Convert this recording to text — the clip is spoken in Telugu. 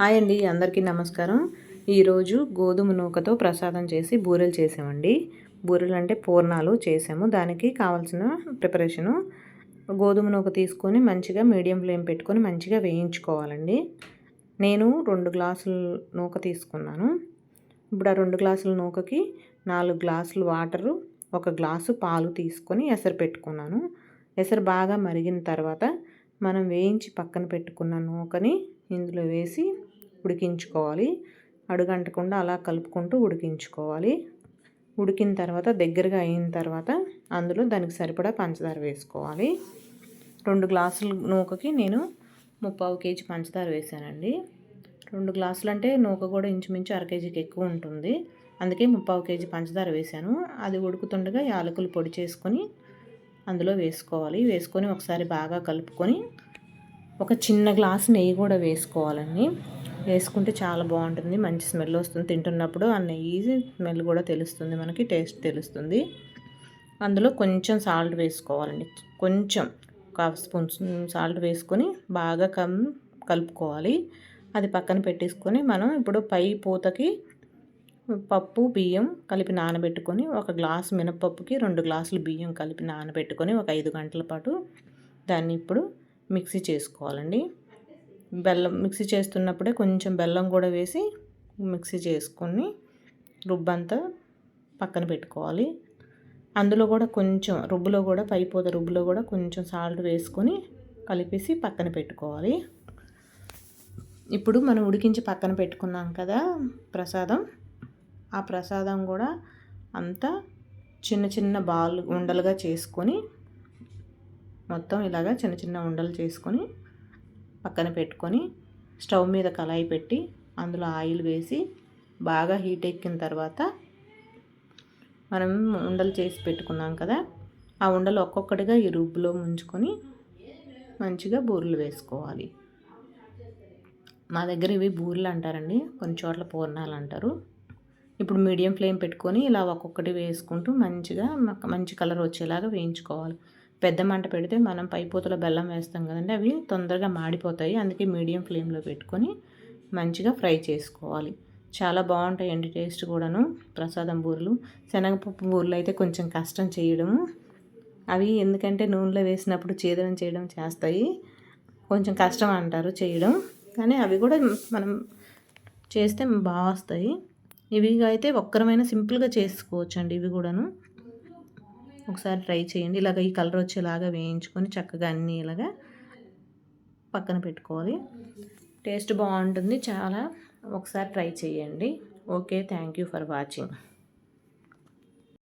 హాయ్ అండి అందరికీ నమస్కారం. ఈరోజు గోధుమ నూకతో ప్రసాదం చేసి బూరెలు చేసామండి. బూరెలు అంటే పూర్ణాలు చేసాము. దానికి కావాల్సిన ప్రిపరేషను గోధుమ నూక తీసుకొని మంచిగా మీడియం ఫ్లేమ్ పెట్టుకొని మంచిగా వేయించుకోవాలండి. నేను రెండు గ్లాసులు నూక తీసుకున్నాను. ఇప్పుడు ఆ రెండు గ్లాసుల నూకకి నాలుగు గ్లాసులు వాటరు ఒక గ్లాసు పాలు తీసుకొని ఎసరు పెట్టుకున్నాను. ఎసరు బాగా మరిగిన తర్వాత మనం వేయించి పక్కన పెట్టుకున్న నూకని ఇందులో వేసి ఉడికించుకోవాలి. అడుగంటకుండా అలా కలుపుకుంటూ ఉడికించుకోవాలి. ఉడికిన తర్వాత దగ్గరగా అయిన తర్వాత అందులో దానికి సరిపడా పంచదార వేసుకోవాలి. రెండు గ్లాసుల నూకకి నేను ముప్పావు కేజీ పంచదార వేసానండి. రెండు గ్లాసులు అంటే నూక కూడా ఇంచుమించు అర కేజీకి ఎక్కువ ఉంటుంది. అందుకే ముప్పావు కేజీ పంచదార వేసాను. అది ఉడుకుతుండగా యాలకులు పొడి చేసుకొని అందులో వేసుకోవాలి. వేసుకొని ఒకసారి బాగా కలుపుకొని ఒక చిన్న గ్లాస్ నెయ్యి కూడా వేసుకోవాలండి. వేసుకుంటే చాలా బాగుంటుంది. మంచి స్మెల్ వస్తుంది. తింటున్నప్పుడు ఆ నెయ్యి స్మెల్ కూడా తెలుస్తుంది మనకి టేస్ట్ తెలుస్తుంది. అందులో కొంచెం సాల్ట్ వేసుకోవాలండి. కొంచెం ఒక స్పూన్ సాల్ట్ వేసుకొని బాగా కం కలుపుకోవాలి. అది పక్కన పెట్టేసుకొని మనం ఇప్పుడు పై పూతకి పప్పు బియ్యం కలిపి నానబెట్టుకొని ఒక గ్లాసు మినపప్పుకి రెండు గ్లాసులు బియ్యం కలిపి నానబెట్టుకొని ఒక ఐదు గంటల పాటు దాన్ని ఇప్పుడు మిక్సీ చేసుకోవాలండి. బెల్లం మిక్సీ చేస్తున్నప్పుడే కొంచెం బెల్లం కూడా వేసి మిక్సీ చేసుకొని రుబ్బంతా పక్కన పెట్టుకోవాలి. అందులో కూడా కొంచెం రుబ్బులో కూడా పైపోత రుబ్బులో కూడా కొంచెం సాల్ట్ వేసుకొని కలిపేసి పక్కన పెట్టుకోవాలి. ఇప్పుడు మనం ఉడికించి పక్కన పెట్టుకున్నాం కదా ప్రసాదం. ఆ ప్రసాదం కూడా అంతా చిన్న చిన్న బాల్ ఉండలుగా చేసుకొని మొత్తం ఇలాగా చిన్న చిన్న ఉండలు చేసుకొని పక్కన పెట్టుకొని స్టవ్ మీద కళాయి పెట్టి అందులో ఆయిల్ వేసి బాగా హీట్ ఎక్కిన తర్వాత మనం ఉండలు చేసి పెట్టుకున్నాం కదా ఆ ఉండలు ఒక్కొక్కటిగా ఈ రుబ్బులో ముంచుకొని మంచిగా బూరెలు వేసుకోవాలి. మా దగ్గర ఇవి బూరెలు అంటారండి కొన్ని చోట్ల పూర్ణాలు అంటారు. ఇప్పుడు మీడియం ఫ్లేమ్ పెట్టుకొని ఇలా ఒక్కొక్కటి వేసుకుంటూ మంచిగా మంచి కలర్ వచ్చేలాగా వేయించుకోవాలి. పెద్ద మంట పెడితే మనం పైపోతలో బెల్లం వేస్తాం కదండి అవి తొందరగా మాడిపోతాయి. అందుకే మీడియం ఫ్లేమ్లో పెట్టుకొని మంచిగా ఫ్రై చేసుకోవాలి. చాలా బాగుంటాయండి టేస్ట్ కూడాను ప్రసాదం బూరెలు. శనగపప్పు బూరెలు అయితే కొంచెం కష్టం చేయడము. అవి ఎందుకంటే నూనెలో వేసినప్పుడు చేదనం చేయడం చేస్తాయి. కొంచెం కష్టం అంటారు చేయడం. కానీ అవి కూడా మనం చేస్తే బాగా వస్తాయి. ఇవి అయితే ఒక్కరమైనా సింపుల్గా చేసుకోవచ్చు అండి ఇవి కూడాను. ఒకసారి ట్రై చేయండి. ఇలాగ ఈ కలర్ వచ్చేలాగా వేయించుకొని చక్కగా అన్నీ ఇలాగా పక్కన పెట్టుకోవాలి. టేస్ట్ బాగుంటుంది. చాలా ఒకసారి ట్రై చేయండి. Okay. Thank you for watching.